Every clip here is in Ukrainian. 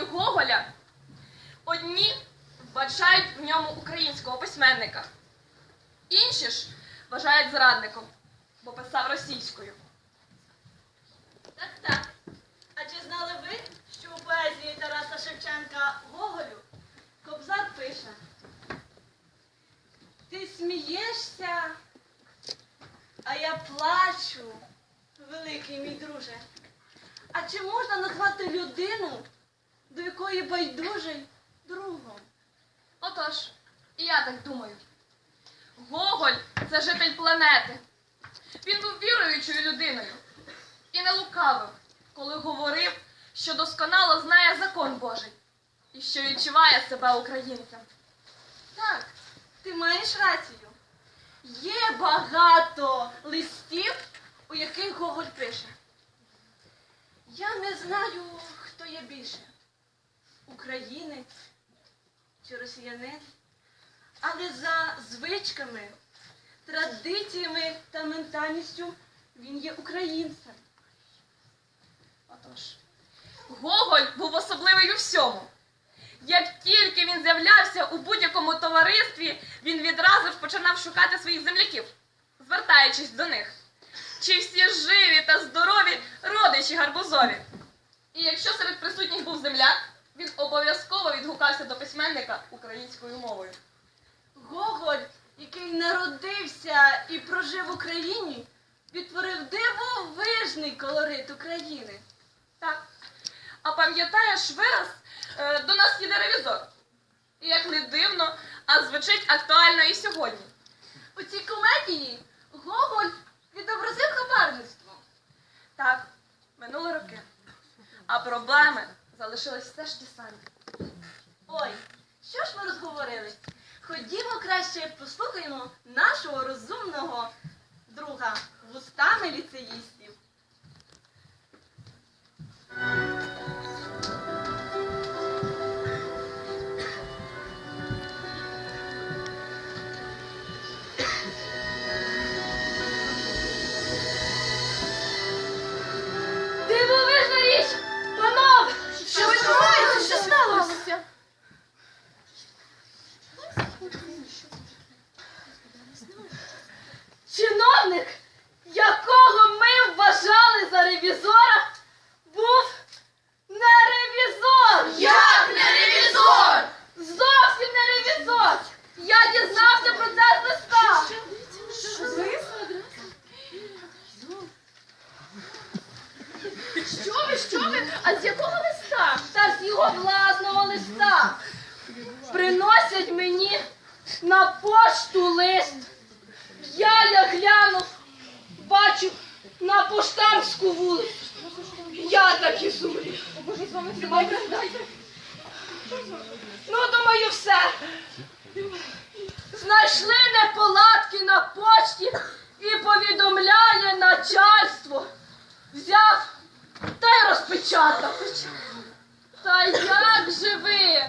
поезії Гоголя одні вбачають в ньому українського письменника, інші ж вважають зрадником, бо писав російською. Так, так. А чи знали ви, що у поезії Тараса Шевченка Гоголю Кобзар пише? Ти смієшся, а я плачу, великий мій друже. А чи можна назвати людину, якої байдужий другом? Отож, і я так думаю. Гоголь це житель планети. Він був віруючою людиною і не лукавив, коли говорив, що досконало знає закон Божий і що відчуває себе українцем. Так, ти маєш рацію. Є багато листів, у яких Гоголь пише. Я не знаю, хто є більше. Українець чи росіянин. Але за звичками, традиціями та ментальністю він є українцем. Отож, Гоголь був особливий у всьому. Як тільки він з'являвся у будь-якому товаристві, він відразу ж починав шукати своїх земляків, звертаючись до них. Чи всі живі та здорові родичі гарбузові? І якщо серед присутніх був земляк, він обов'язково відгукався до письменника українською мовою. Гоголь, який народився і прожив в Україні, відтворив дивовижний колорит України. Так. А пам'ятаєш вираз, е, до нас їде ревізор. І як не дивно, а звучить актуально і сьогодні. У цій комедії Гоголь відобразив хабарництво. Так, минули роки. А проблеми залишились все ж ті самі. Ой, що ж ми розговорили? Ходімо краще послухаємо нашого розумного друга вустами ліцеїстів. Я так і зумрів. Ну, думаю, все. Знайшли неполадки на почті і повідомляє начальство. Взяв та й розпечатав. Та як же ви?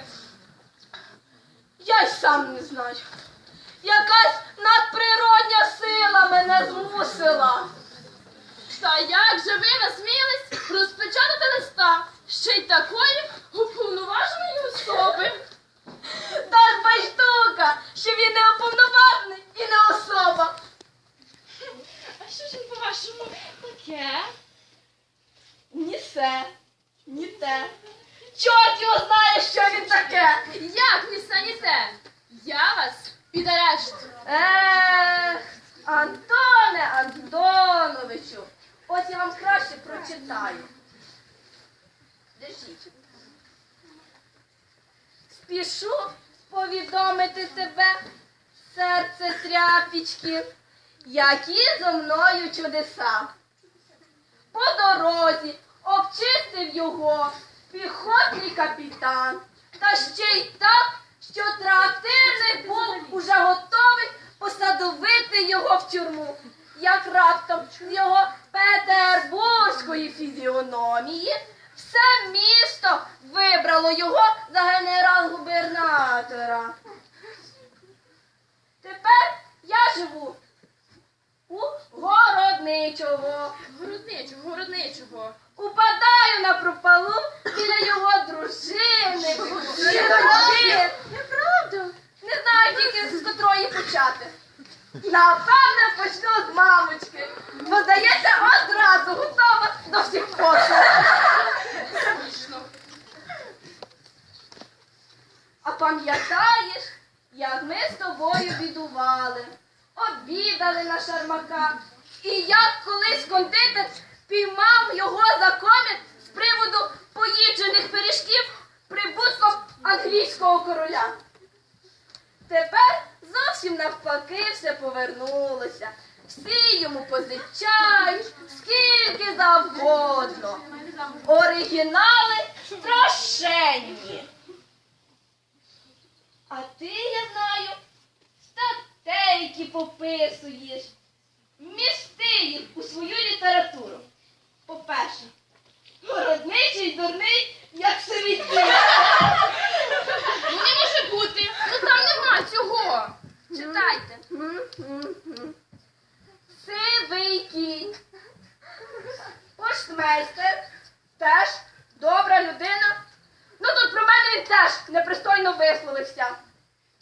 Я й сам не знаю. Якась надприродня сила мене змусила. Та як же ви насмілись розпечатати листа? Ще й такої уповноваженої особи. Та ж штука, що він не уповноважений і не особа. А що ж він по-вашому таке? Ні се, ні те. Чорт його знає, що він таке. Як місце ні те? Я вас під арешт. Ех, Антоне Антоновичу, ось я вам краще прочитаю. Держіть. Спішу повідомити тебе, серце тряпічки, які зо мною чудеса. По дорозі обчистив його піхотний капітан, та ще й так, що трактирник був уже готовий посадовити його в тюрму. Як раптом з його петербурзької фізіономії все місто вибрало його за генерал-губернатора. Тепер я живу у городничого. Городничого, городничого. Упадаю на пропалу біля його дружини. Неправда. Не знаю тільки з котрої почати? Напевне, почну з мамочки. Бо здається, одразу готова до всіх послуг. А пам'ятаєш, як ми з тобою бідували, обідали на шармака, і як колись кондитер піймав його за комір з приводу поїджених пиріжків прибутком англійського короля. Тепер зовсім навпаки все повернулося. Всі йому позичають, скільки завгодно. Оригінали страшенні. А ти, я знаю, статейки пописуєш. Місти їх у свою літературу. По-перше, городничий дурний, як совітник. Ну не може бути. Ну там нема цього. Читайте. Сивий кінь. Поштмейстер теж добра людина. Ну тут про мене він теж непристойно висловився.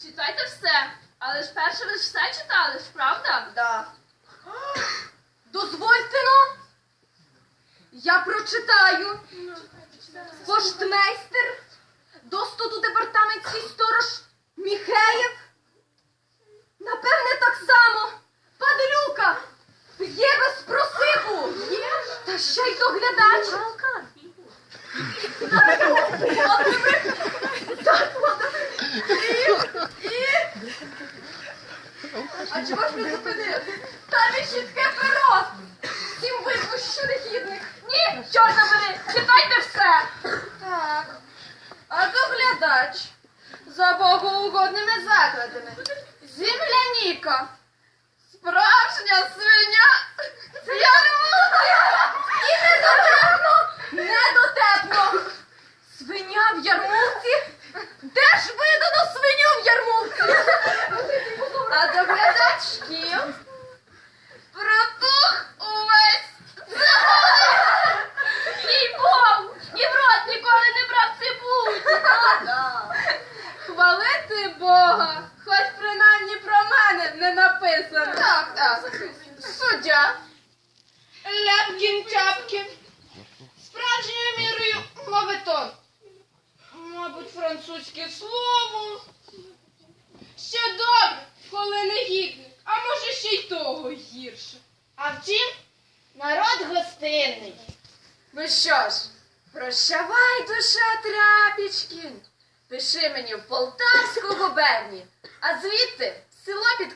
Читайте все. Але ж перше ви ж все читали, ж правда? Да. Дозвольте но. Я прочитаю. Поштмейстер, достуду департаментський сторож Міхеєв. Напевне, так само. Падлюка. Є без просипу. Та ще й доглядач. А чого ж ви зупинили? Там і чітке перо. Всім видно, що. Ні, чорт забери, читайте все. Так. А доглядач за богоугодними закладами. Земляніка. Справжня свиня. Ярмолка. І недотепно. Недотепно. Свиня в ярмолці? Де ж видано свиню в ярмолці? А доглядач глядачків протух увесь Богу, і в рот ніколи не брав цибулі. Хвалити Бога, хоч принаймні про мене не написано. Так, так. Суддя. Ляпкін Чапкін. Справжньою мірою моветон. Мабуть, французьке слово. Ще добре, коли не гідник, а може ще й того гірше. Втім, народ гостинний. Ну що ж, прощавай, душа Тряпічкін. Пиши мені в Полтавську губернію, а звідти в село під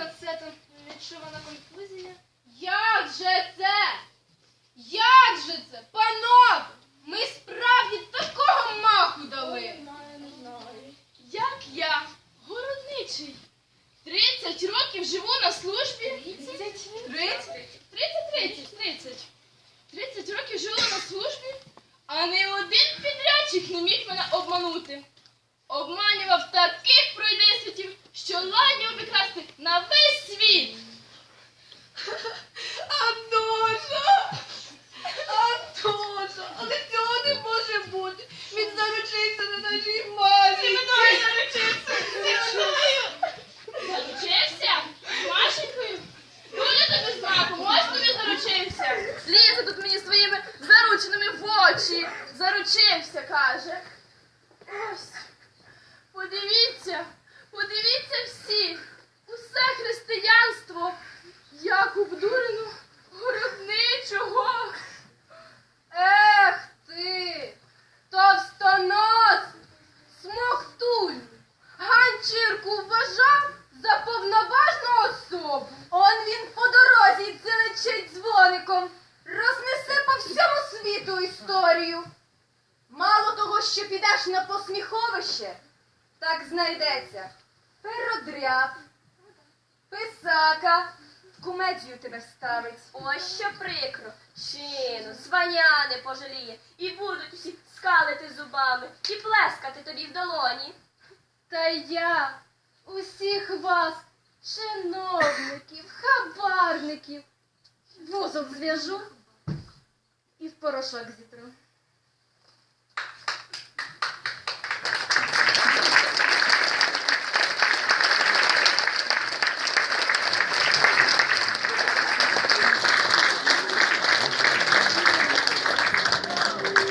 Оце там відчувана конфузія. Як же це? Як же це? Панове! Ми справді такого маху дали. Як я, городничий, 30 років живу на службі. 30? 30? 30, 30. 30 років живу на службі, а не один підрядчик не міг мене обманути. Обманював таких пройдисвітів, що ладні обікрасти на весь світ. Антоша! Антоша! Але цього не може бути! Він заручився на нашій мамі! Зі мною заручився. Зі мною. Заручився? З Машенькою? Дуже тобі знаком, ось тобі заручився. Лізе тут мені своїми зарученими в очі. Заручився, каже. Ось. Подивіться, подивіться всі. Усе християнство. Як обдурено городничого. Ех ти! Товстонос! Смоктуль! Ганчірку вважав байком, рознесе по всьому світу історію. Мало того, що підеш на посміховище, так знайдеться перодряд, писака, в кумедію тебе вставить. Ось що прикро. Чину, сваня не пожаліє, і будуть усі скалити зубами і плескати тобі в долоні. Та я усіх вас, чиновників, хабарників, вузом зв'яжу і в порошок зітру.